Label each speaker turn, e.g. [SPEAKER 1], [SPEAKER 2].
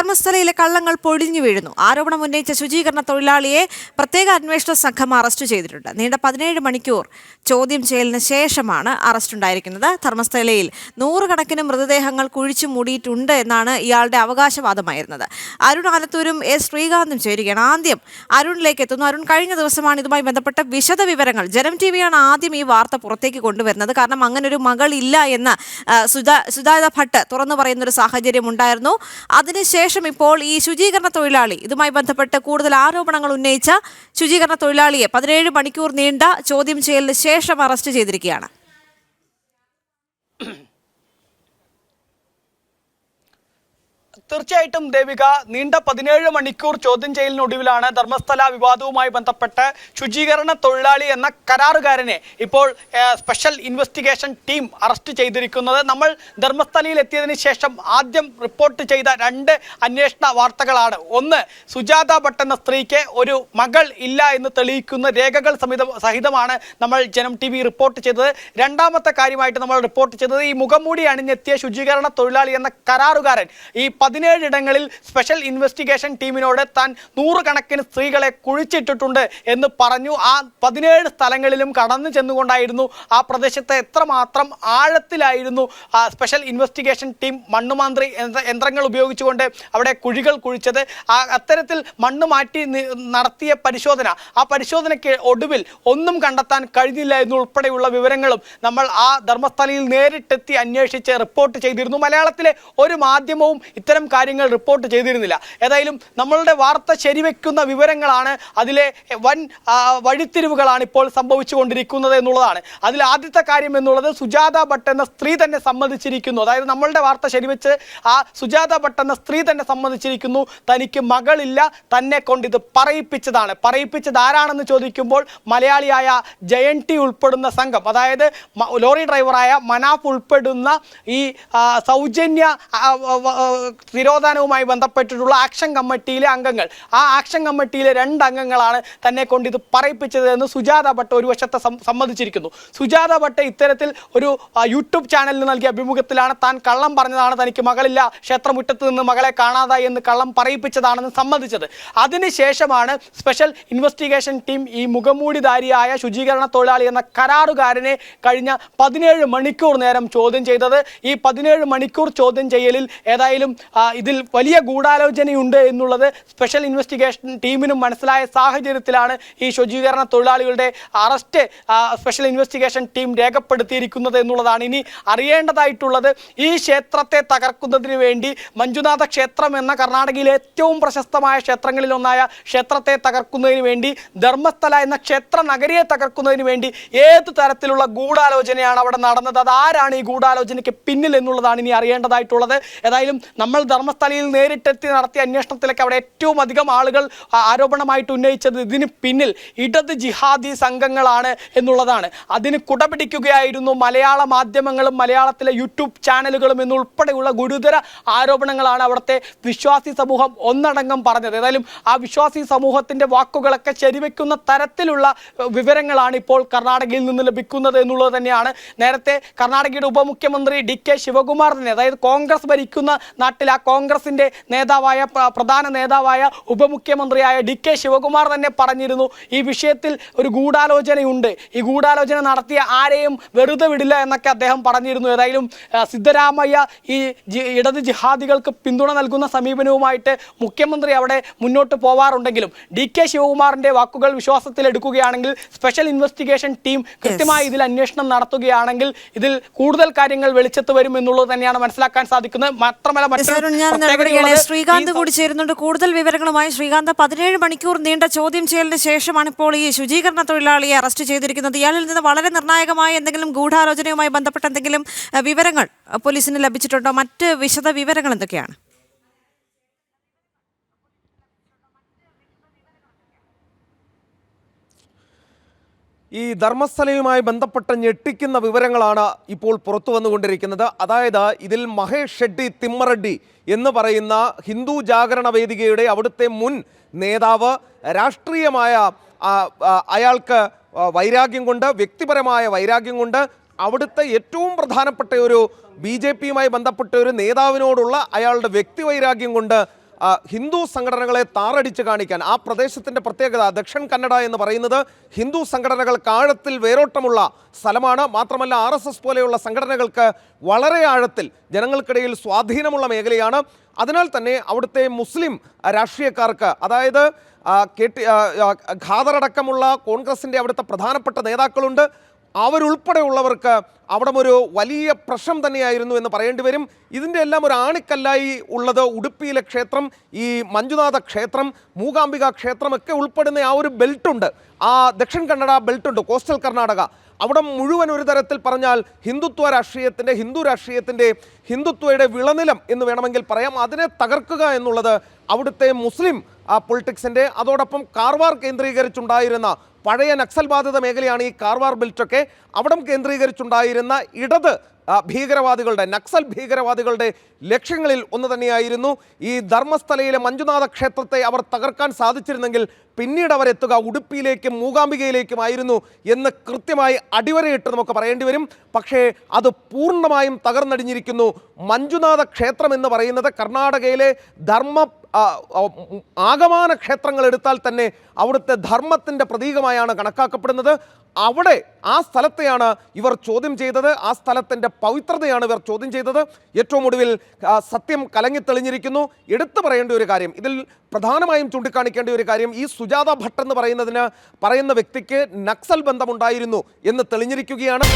[SPEAKER 1] ധർമ്മസ്ഥലയിലെ കള്ളങ്ങൾ പൊടിഞ്ഞു വീഴുന്നു. ആരോപണം ഉന്നയിച്ച ശുചീകരണ തൊഴിലാളിയെ പ്രത്യേക അന്വേഷണ സംഘം അറസ്റ്റ് ചെയ്തിട്ടുണ്ട്. നീണ്ട പതിനേഴ് മണിക്കൂർ ചോദ്യം ചെയ്യലിന് ശേഷമാണ് അറസ്റ്റ് ഉണ്ടായിരിക്കുന്നത്. ധർമ്മസ്ഥലയിൽ നൂറുകണക്കിന് മൃതദേഹങ്ങൾ കുഴിച്ചു മൂടിയിട്ടുണ്ട് എന്നാണ് ഇയാളുടെ അവകാശവാദമായിരുന്നത്. അരുൺ ആലത്തൂരും എസ് ശ്രീകാന്തും ചേരുകയാണ്. ആദ്യം അരുണിലേക്ക് എത്തുന്നു. അരുൺ കഴിഞ്ഞ ദിവസമാണ് ഇതുമായി ബന്ധപ്പെട്ട വിശദ വിവരങ്ങൾ ജനം ടി വിയാണ് ആദ്യം ഈ വാർത്ത പുറത്തേക്ക് കൊണ്ടുവരുന്നത്. കാരണം അങ്ങനെ ഒരു മകൾ ഇല്ല എന്ന് സുധാ സുധാരിത ഭട്ട് തുറന്നു പറയുന്ന ഒരു സാഹചര്യം ഉണ്ടായിരുന്നു. അതിനുശേഷം ഇപ്പോൾ ഈ ശുചീകരണ തൊഴിലാളി. ഇതുമായി ബന്ധപ്പെട്ട് കൂടുതൽ ആരോപണങ്ങൾ ഉന്നയിച്ച ശുചീകരണ തൊഴിലാളിയെ പതിനേഴ് മണിക്കൂർ നീണ്ട ചോദ്യം ചെയ്യലിന് ശേഷം അറസ്റ്റ് ചെയ്തിരിക്കുകയാണ്.
[SPEAKER 2] തീർച്ചയായിട്ടും ദേവിക നീണ്ട പതിനേഴ് മണിക്കൂർ ചോദ്യം ചെയ്യലിനൊടുവിലാണ് ധർമ്മസ്ഥല വിവാദവുമായി ബന്ധപ്പെട്ട് ശുചീകരണ തൊഴിലാളി എന്ന കരാറുകാരനെ ഇപ്പോൾ സ്പെഷ്യൽ ഇൻവെസ്റ്റിഗേഷൻ ടീം അറസ്റ്റ് ചെയ്തിരിക്കുന്നത്. നമ്മൾ ധർമ്മസ്ഥലയിൽ എത്തിയതിന് ശേഷം ആദ്യം റിപ്പോർട്ട് ചെയ്ത രണ്ട് അന്വേഷണ വാർത്തകളാണ്. ഒന്ന് സുജാത ഭട്ട് എന്ന സ്ത്രീക്ക് ഒരു മകൾ ഇല്ല എന്ന് തെളിയിക്കുന്ന രേഖകൾ സഹിതമാണ് നമ്മൾ ജനം ടി റിപ്പോർട്ട് ചെയ്തത്. രണ്ടാമത്തെ കാര്യമായിട്ട് നമ്മൾ റിപ്പോർട്ട് ചെയ്തത് ഈ മുഖംമൂടി അണിഞ്ഞെത്തിയ ശുചീകരണ തൊഴിലാളി എന്ന കരാറുകാരൻ ഈ പതിനേഴ് ഇടങ്ങളിൽ സ്പെഷ്യൽ ഇൻവെസ്റ്റിഗേഷൻ ടീമിനോട് താൻ നൂറുകണക്കിന് സ്ത്രീകളെ കുഴിച്ചിട്ടിട്ടുണ്ട് എന്ന് പറഞ്ഞു. ആ പതിനേഴ് സ്ഥലങ്ങളിലും കടന്നു ചെന്നുകൊണ്ടായിരുന്നു ആ പ്രദേശത്തെ എത്രമാത്രം ആഴത്തിലായിരുന്നു സ്പെഷ്യൽ ഇൻവെസ്റ്റിഗേഷൻ ടീം മണ്ണുമാന്ത്രി യന്ത്ര- യന്ത്രങ്ങൾ ഉപയോഗിച്ചുകൊണ്ട് അവിടെ കുഴികൾ കുഴിച്ചത്. ആ അത്തരത്തിൽ മണ്ണ് മാറ്റി നടത്തിയ പരിശോധന ആ പരിശോധനയ്ക്ക് ഒടുവിൽ ഒന്നും കണ്ടെത്താൻ കഴിഞ്ഞില്ല എന്നുൾപ്പെടെയുള്ള വിവരങ്ങളും നമ്മൾ ആ ധർമ്മസ്ഥലയിൽ നേരിട്ടെത്തി അന്വേഷിച്ച് റിപ്പോർട്ട് ചെയ്തിരുന്നു. മലയാളത്തിലെ ഒരു മാധ്യമവും ഇത്തരം കാര്യങ്ങൾ റിപ്പോർട്ട് ചെയ്തിരുന്നില്ല. ഏതായാലും നമ്മളുടെ വാർത്ത ശരിവെക്കുന്ന വിവരങ്ങളാണ് അതിലെ വൻ വഴിത്തിരിവുകളാണ് ഇപ്പോൾ സംഭവിച്ചുകൊണ്ടിരിക്കുന്നത് എന്നുള്ളതാണ്. അതിൽ ആദ്യത്തെ കാര്യം എന്നുള്ളത് സുജാത ഭട്ട് എന്ന സ്ത്രീ തന്നെ സമ്മതിച്ചിരിക്കുന്നു. അതായത് നമ്മളുടെ വാർത്ത ശരിവെച്ച് ആ സുജാത ഭട്ട് എന്ന സ്ത്രീ തന്നെ സമ്മതിച്ചിരിക്കുന്നു. തനിക്ക് മകളില്ല തന്നെ കൊണ്ട് ഇത് പറയിപ്പിച്ചതാണ്. പറയിപ്പിച്ചത് ആരാണെന്ന് ചോദിക്കുമ്പോൾ മലയാളിയായ ജയൻ ടി ഉൾപ്പെടുന്ന സംഘം. അതായത് ലോറി ഡ്രൈവറായ മനാഫ് ഉൾപ്പെടുന്ന ഈ സൗജന്യ തിരോധാനവുമായി ബന്ധപ്പെട്ടിട്ടുള്ള ആക്ഷൻ കമ്മിറ്റിയിലെ അംഗങ്ങൾ. ആ ആക്ഷൻ കമ്മിറ്റിയിലെ രണ്ട് അംഗങ്ങളാണ് തന്നെ കൊണ്ട് ഇത് പറയിപ്പിച്ചത് എന്ന് സുജാത ഭട്ട് ഒരു വശത്തെ സമ്മതിച്ചിരിക്കുന്നു. സുജാത ഭട്ട് ഇത്തരത്തിൽ ഒരു യൂട്യൂബ് ചാനലിന് നൽകിയ അഭിമുഖത്തിലാണ് താൻ കള്ളം പറഞ്ഞതാണ് തനിക്ക് മകളില്ല ക്ഷേത്രമുറ്റത്ത് നിന്ന് മകളെ കാണാതായി എന്ന് കള്ളം പറയിപ്പിച്ചതാണെന്ന് സമ്മതിച്ചത്. അതിനുശേഷമാണ് സ്പെഷ്യൽ ഇൻവെസ്റ്റിഗേഷൻ ടീം ഈ മുഖമൂടിധാരിയായ ശുചീകരണ തൊഴിലാളി എന്ന കരാറുകാരനെ കഴിഞ്ഞ പതിനേഴ് മണിക്കൂർ നേരം ചോദ്യം ചെയ്തത്. ഈ പതിനേഴ് മണിക്കൂർ ചോദ്യം ചെയ്യലിൽ ഏതായാലും ഇതിൽ വലിയ ഗൂഢാലോചനയുണ്ട് എന്നുള്ളത് സ്പെഷ്യൽ ഇൻവെസ്റ്റിഗേഷൻ ടീമിനും മനസ്സിലായ സാഹചര്യത്തിലാണ് ഈ ശുചീകരണ തൊഴിലാളികളുടെ അറസ്റ്റ് സ്പെഷ്യൽ ഇൻവെസ്റ്റിഗേഷൻ ടീം രേഖപ്പെടുത്തിയിരിക്കുന്നത് എന്നുള്ളതാണ്. ഇനി അറിയേണ്ടതായിട്ടുള്ളത് ഈ ക്ഷേത്രത്തെ തകർക്കുന്നതിന് വേണ്ടി മഞ്ജുനാഥ ക്ഷേത്രം എന്ന കർണാടകയിലെ ഏറ്റവും പ്രശസ്തമായ ക്ഷേത്രങ്ങളിലൊന്നായ ക്ഷേത്രത്തെ തകർക്കുന്നതിന് വേണ്ടി ധർമ്മസ്ഥല എന്ന ക്ഷേത്ര നഗരിയെ തകർക്കുന്നതിന് വേണ്ടി ഏത് തരത്തിലുള്ള ഗൂഢാലോചനയാണ് അവിടെ നടന്നത്? അത് ആരാണ് ഈ ഗൂഢാലോചനയ്ക്ക് പിന്നിൽ എന്നുള്ളതാണ് ഇനി അറിയേണ്ടതായിട്ടുള്ളത്. ഏതായാലും നമ്മൾ ധർമ്മസ്ഥലയിൽ നേരിട്ടെത്തി നടത്തിയ അന്വേഷണത്തിലേക്ക് അവിടെ ഏറ്റവും അധികം ആളുകൾ ആരോപണമായിട്ട് ഉന്നയിച്ചത് ഇതിന് പിന്നിൽ ഇടത് ജിഹാദി സംഘങ്ങളാണ് എന്നുള്ളതാണ്. അതിന് കുടപിടിക്കുകയായിരുന്നു മലയാള മാധ്യമങ്ങളും മലയാളത്തിലെ യൂട്യൂബ് ചാനലുകളും എന്നുൾപ്പെടെയുള്ള ഗുരുതര ആരോപണങ്ങളാണ് അവിടുത്തെ വിശ്വാസി സമൂഹം ഒന്നടങ്കം പറഞ്ഞത്. ഏതായാലും ആ വിശ്വാസി സമൂഹത്തിന്റെ വാക്കുകളൊക്കെ ശരിവെക്കുന്ന തരത്തിലുള്ള വിവരങ്ങളാണ് ഇപ്പോൾ കർണാടകയിൽ നിന്ന് ലഭിക്കുന്നത് എന്നുള്ളത് തന്നെയാണ്. നേരത്തെ കർണാടകയുടെ ഉപമുഖ്യമന്ത്രി ഡി കെ ശിവകുമാർ തന്നെ അതായത് കോൺഗ്രസ് ഭരിക്കുന്ന നാട്ടിൽ ആ കോൺഗ്രസിന്റെ നേതാവായ പ്രധാന നേതാവായ ഉപമുഖ്യമന്ത്രിയായ ഡി കെ ശിവകുമാർ തന്നെ പറഞ്ഞിരുന്നു ഈ വിഷയത്തിൽ ഒരു ഗൂഢാലോചനയുണ്ട്. ഈ ഗൂഢാലോചന നടത്തിയ ആരെയും വെറുതെ വിടില്ല എന്നൊക്കെ അദ്ദേഹം പറഞ്ഞിരുന്നു. ഏതായാലും സിദ്ധരാമയ്യ ഈ ഇടത് ജിഹാദികൾക്ക് പിന്തുണ നൽകുന്ന സമീപനവുമായിട്ട് മുഖ്യമന്ത്രി അവിടെ മുന്നോട്ട് പോവാറുണ്ടെങ്കിലും ഡി കെ ശിവകുമാറിന്റെ വാക്കുകൾ വിശ്വാസത്തിലെടുക്കുകയാണെങ്കിൽ സ്പെഷ്യൽ ഇൻവെസ്റ്റിഗേഷൻ ടീം കൃത്യമായി ഇതിൽ അന്വേഷണം നടത്തുകയാണെങ്കിൽ ഇതിൽ കൂടുതൽ കാര്യങ്ങൾ വെളിച്ചത്ത് വരും എന്നുള്ളത് തന്നെയാണ് മനസ്സിലാക്കാൻ സാധിക്കുന്നത്. മാത്രമല്ല മറ്റൊരു
[SPEAKER 1] ഞാൻ നടപടികളെ ശ്രീകാന്ത് കൂടി ചേരുന്നുണ്ട്. കൂടുതൽ വിവരങ്ങളുമായി ശ്രീകാന്ത് പതിനേഴ് മണിക്കൂർ നീണ്ട ചോദ്യം ചെയ്യലിന് ശേഷമാണ് ഇപ്പോൾ ഈ ശുചീകരണ തൊഴിലാളിയെ അറസ്റ്റ് ചെയ്തിരിക്കുന്നത്. ഇയാളിൽ നിന്ന് വളരെ നിർണായകമായ എന്തെങ്കിലും ഗൂഢാലോചനയുമായി ബന്ധപ്പെട്ട എന്തെങ്കിലും വിവരങ്ങൾ പോലീസിന് ലഭിച്ചിട്ടുണ്ടോ? മറ്റ് വിശദ വിവരങ്ങൾ എന്തൊക്കെയാണ്?
[SPEAKER 3] ഈ ധർമ്മസ്ഥലയുമായി ബന്ധപ്പെട്ട ഞെട്ടിക്കുന്ന വിവരങ്ങളാണ് ഇപ്പോൾ പുറത്തു വന്നുകൊണ്ടിരിക്കുന്നത്. അതായത് ഇതിൽ മഹേഷ് ഷെഡ്ഡി തിമ്മറെഡ്ഡി എന്ന് പറയുന്ന ഹിന്ദു ജാഗരണ വേദികയുടെ അവിടുത്തെ മുൻ നേതാവ് രാഷ്ട്രീയമായ അയാൾക്ക് വൈരാഗ്യം കൊണ്ട് വ്യക്തിപരമായ വൈരാഗ്യം കൊണ്ട് അവിടുത്തെ ഏറ്റവും പ്രധാനപ്പെട്ട ഒരു ബി ജെ പിയുമായി ബന്ധപ്പെട്ട ഒരു നേതാവിനോടുള്ള അയാളുടെ വ്യക്തി വൈരാഗ്യം കൊണ്ട് ഹിന്ദു സംഘടനകളെ താറടിച്ച് കാണിക്കാൻ ആ പ്രദേശത്തിന്റെ പ്രത്യേകത ദക്ഷിൺ കന്നഡ എന്ന് പറയുന്നത് ഹിന്ദു സംഘടനകൾ ആഴത്തിൽ വേരോട്ടമുള്ള സ്ഥലമാണ്. മാത്രമല്ല ആർ പോലെയുള്ള സംഘടനകൾക്ക് വളരെ ആഴത്തിൽ ജനങ്ങൾക്കിടയിൽ സ്വാധീനമുള്ള മേഖലയാണ്. അതിനാൽ തന്നെ അവിടുത്തെ മുസ്ലിം രാഷ്ട്രീയക്കാർക്ക് അതായത് കെ ടി ഖാദറടക്കമുള്ള കോൺഗ്രസിന്റെ അവിടുത്തെ പ്രധാനപ്പെട്ട നേതാക്കളുണ്ട്. അവരുൾപ്പെടെയുള്ളവർക്ക് അവിടെ ഒരു വലിയ പ്രശ്നം തന്നെയായിരുന്നു എന്ന് പറയേണ്ടി വരും. ഇതിന്റെ എല്ലാം ഒരു ആണിക്കല്ലായി ഉള്ളത് ഉടുപ്പിയിലെ ക്ഷേത്രം ഈ മഞ്ജുനാഥ ക്ഷേത്രം മൂകാംബിക ക്ഷേത്രം ഒക്കെ ഉൾപ്പെടുന്ന ആ ഒരു ബെൽറ്റുണ്ട്. ആ ദക്ഷിണ കന്നഡ ബെൽറ്റുണ്ട് കോസ്റ്റൽ കർണാടക. അവിടെ മുഴുവൻ ഒരു തരത്തിൽ പറഞ്ഞാൽ ഹിന്ദുത്വ രാഷ്ട്രീയത്തിന്റെ ഹിന്ദു രാഷ്ട്രീയത്തിന്റെ ഹിന്ദുത്വയുടെ വിളനിലം എന്ന് വേണമെങ്കിൽ പറയാം. അതിനെ തകർക്കുക എന്നുള്ളത് അവിടുത്തെ മുസ്ലിം പൊളിറ്റിക്സിന്റെ അതോടൊപ്പം കാർവാർ കേന്ദ്രീകരിച്ചുണ്ടായിരുന്ന പഴയ നക്സൽ ബാധിത മേഖലയാണ് ഈ കാർവാർ ബെൽറ്റൊക്കെ അവിടം കേന്ദ്രീകരിച്ചുണ്ടായിരുന്ന ഇടത് ഭീകരവാദികളുടെ നക്സൽ ഭീകരവാദികളുടെ ലക്ഷ്യങ്ങളിൽ ഒന്ന് തന്നെയായിരുന്നു ഈ ധർമ്മസ്ഥലയിലെ മഞ്ജുനാഥ ക്ഷേത്രത്തെ അവർ തകർക്കാൻ സാധിച്ചിരുന്നെങ്കിൽ പിന്നീട് അവരെത്തുക ഉടുപ്പിയിലേക്കും മൂകാംബികയിലേക്കുമായിരുന്നു എന്ന് കൃത്യമായി അടിവരയിട്ട് നമുക്ക് പറയേണ്ടി വരും. പക്ഷേ അത് പൂർണമായും തകർന്നടിഞ്ഞിരിക്കുന്നു. മഞ്ജുനാഥ ക്ഷേത്രം എന്ന് പറയുന്നത് കർണാടകയിലെ ധർമ്മ ആ, ആ, ഉം, ആകമാന ക്ഷേത്രങ്ങൾ എടുത്താൽ തന്നെ അവിടുത്തെ ധർമ്മത്തിന്റെ പ്രതീകമായാണ് കണക്കാക്കപ്പെടുന്നത്. അവിടെ ആ സ്ഥലത്തെയാണ് ഇവർ ചോദ്യം ചെയ്തത്. ആ സ്ഥലത്തിന്റെ പവിത്രതയാണ് ഇവർ ചോദ്യം ചെയ്തത്. ഏറ്റവും ഒടുവിൽ സത്യം കലങ്ങിത്തെളിഞ്ഞിരിക്കുന്നു എടുത്തു പറയേണ്ട ഒരു കാര്യം ഇതിൽ പ്രധാനമായും ചൂണ്ടിക്കാണിക്കേണ്ട ഒരു കാര്യം ഈ സുജാത ഭട്ട് എന്ന് പറയുന്നതിന് പറയുന്ന വ്യക്തിക്ക് നക്സൽ ബന്ധമുണ്ടായിരുന്നു എന്ന് തെളിഞ്ഞിരിക്കുകയാണ്.